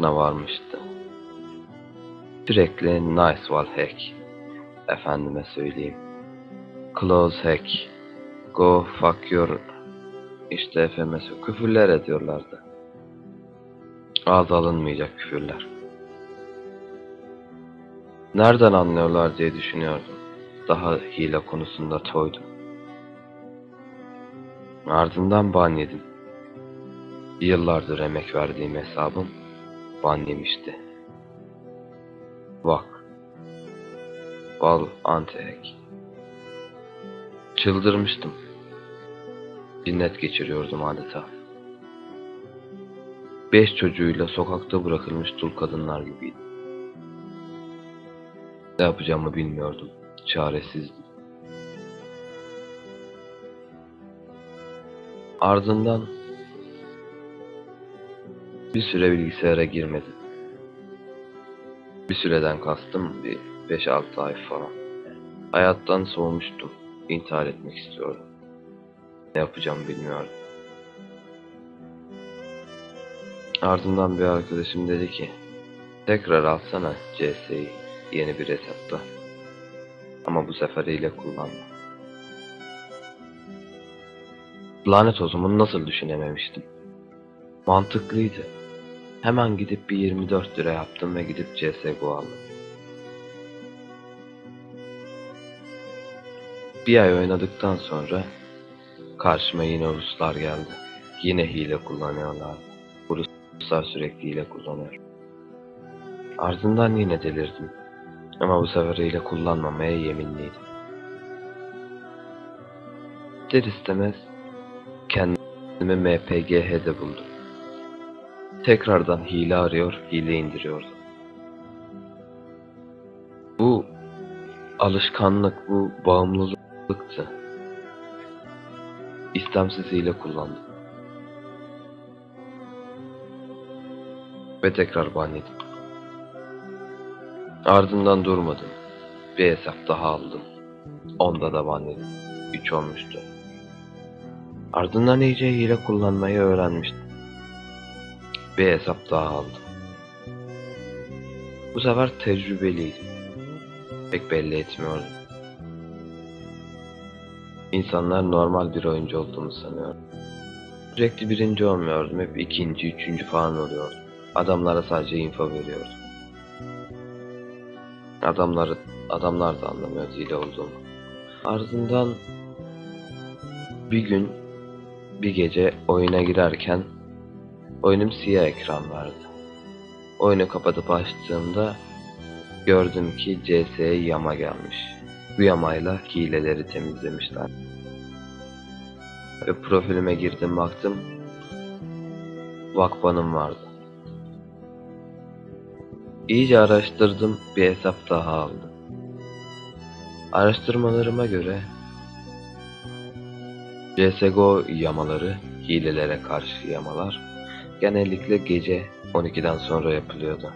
varmıştı. Sürekli nice wall hack. Efendime söyleyeyim. Close hack. Go fuck your işte efendime. Küfürler ediyorlardı. Ağız alınmayacak küfürler. Nereden anlıyorlar diye düşünüyordum. Daha hile konusunda toydum. Ardından ban yedim. Yıllardır emek verdiğim hesabım ban yemişti. Bak. Val anti-hack. Çıldırmıştım. Cinnet geçiriyordum adeta. Beş çocuğuyla sokakta bırakılmış dul kadınlar gibiydim. Ne yapacağımı bilmiyordum. Çaresizdim. Ardından bir süre bilgisayara girmedim. Bir süreden kastım bir 5-6 ay falan. Hayattan soğumuştum. İntihar etmek istiyordum. Ne yapacağımı bilmiyordum. Ardından bir arkadaşım dedi ki tekrar alsana CS'yi yeni bir hesapta. Ama bu sefer ile kullanma. Lanet olsun bunu nasıl düşünememiştim. Mantıklıydı. Hemen gidip bir 24 lira yaptım ve gidip CSGO aldım. Bir ay oynadıktan sonra karşıma yine Ruslar geldi. Yine hile kullanıyorlardı. Bu Ruslar sürekli hile kullanıyor. Ardından yine delirdim. Ama bu sefer hile kullanmamaya yeminliydim. İster istemez kendimi MPGH'de buldum. Tekrardan hile arıyor, hile indiriyordum. Bu alışkanlık, bu bağımlılıktı. İstemsiz hile kullandım. Ve tekrar ban yedim. Ardından durmadım. Bir hesap daha aldım. Onda da ban yedim. Üç olmuştu. Ardından iyice hile kullanmayı öğrenmiştim. Bir hesap daha aldım. Bu sefer tecrübeliydim. Pek belli etmiyordum. İnsanlar normal bir oyuncu olduğumu sanıyor. Sürekli birinci olmuyordum. Hep ikinci, üçüncü falan oluyordum. Adamlara sadece info veriyordum. Adamları, adamlar da anlamıyordu hile olduğumu. Ardından bir gün bir gece oyuna girerken oyunum siyah ekran vardı. Oyunu kapatıp açtığımda gördüm ki CS'ye yama gelmiş. Bu yamayla hileleri temizlemişler. Ve profilime girdim baktım. Vakbanım vardı. İyice araştırdım bir hesap daha aldım. Araştırmalarıma göre CSGO yamaları, hilelere karşı yamalar genellikle gece 12'den sonra yapılıyordu.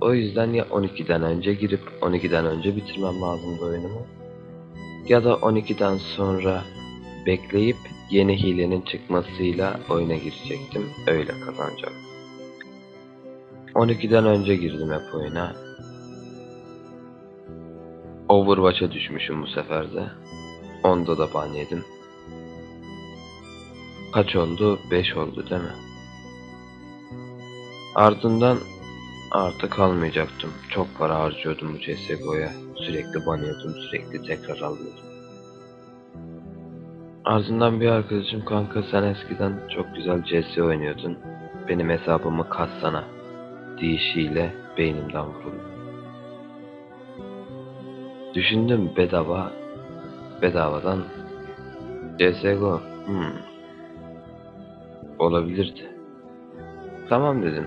O yüzden ya 12'den önce girip 12'den önce bitirmem lazımdı oyunumu ya da 12'den sonra bekleyip yeni hilenin çıkmasıyla oyuna girecektim. Öyle kazanacaktım. 12'den önce girdim hep oyuna. Overwatch'a düşmüşüm bu sefer de. Onda da ban yedim. Kaç oldu? 5 oldu değil mi? Ardından artık almayacaktım. Çok para harcıyordum bu CSGO'ya. Sürekli ban yiyordum, sürekli tekrar alıyordum. Ardından bir arkadaşım kanka sen eskiden çok güzel CS oynuyordun. Benim hesabımı katsana deyişiyle beynimden vuruldu. Düşündüm bedava bedavadan CSGO hmm. Olabilirdi. Tamam dedim.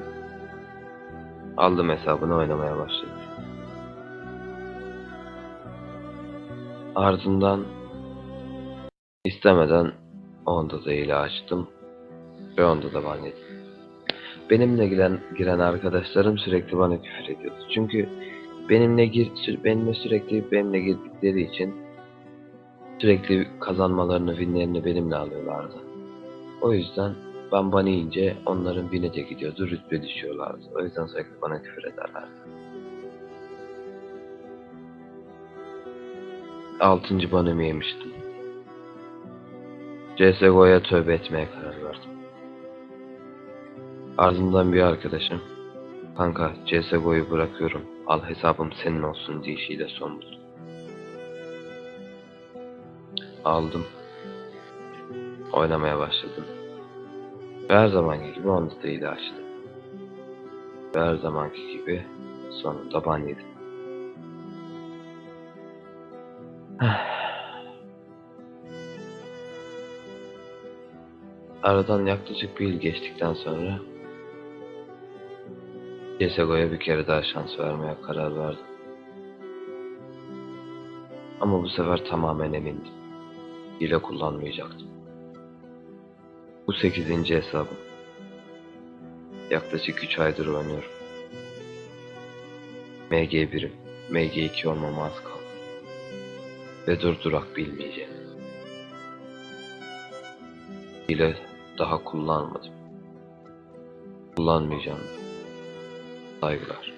Aldım hesabını oynamaya başladım. Ardından istemeden onda da ile açtım ve onda da ban. Benimle giren, giren arkadaşlarım sürekli bana küfür ediyordu. Çünkü benimle gir, benimle sürekli benimle girdikleri için sürekli kazanmalarını, winlerini benimle alıyorlardı. O yüzden ben ban yiyince onların bine de gidiyordu, rütbe düşüyorlardı. O yüzden sürekli bana küfür ederlerdi. Altıncı banımı yemiştim. CSGO'ya tövbe etmeye karar verdim. Ardından bir arkadaşım, kanka CSGO'yu bırakıyorum, al hesabım senin olsun deyişiyle son buldu. Aldım. Oynamaya başladım. Ve her zamanki gibi onu da ile açtım. Ve her zamanki gibi sonunda ban yedim. Aradan yaklaşık bir yıl geçtikten sonra CSGO'ya bir kere daha şans vermeye karar verdim. Ama bu sefer tamamen emindim. Hile kullanmayacaktım. Bu 8. hesabım. Yaklaşık 3 aydır oynuyorum. MG1'im. MG2 olmama az kaldı. Ve durdurak bilmeyeceğim. Hile daha kullanmadım. Kullanmayacağım. Saygılar.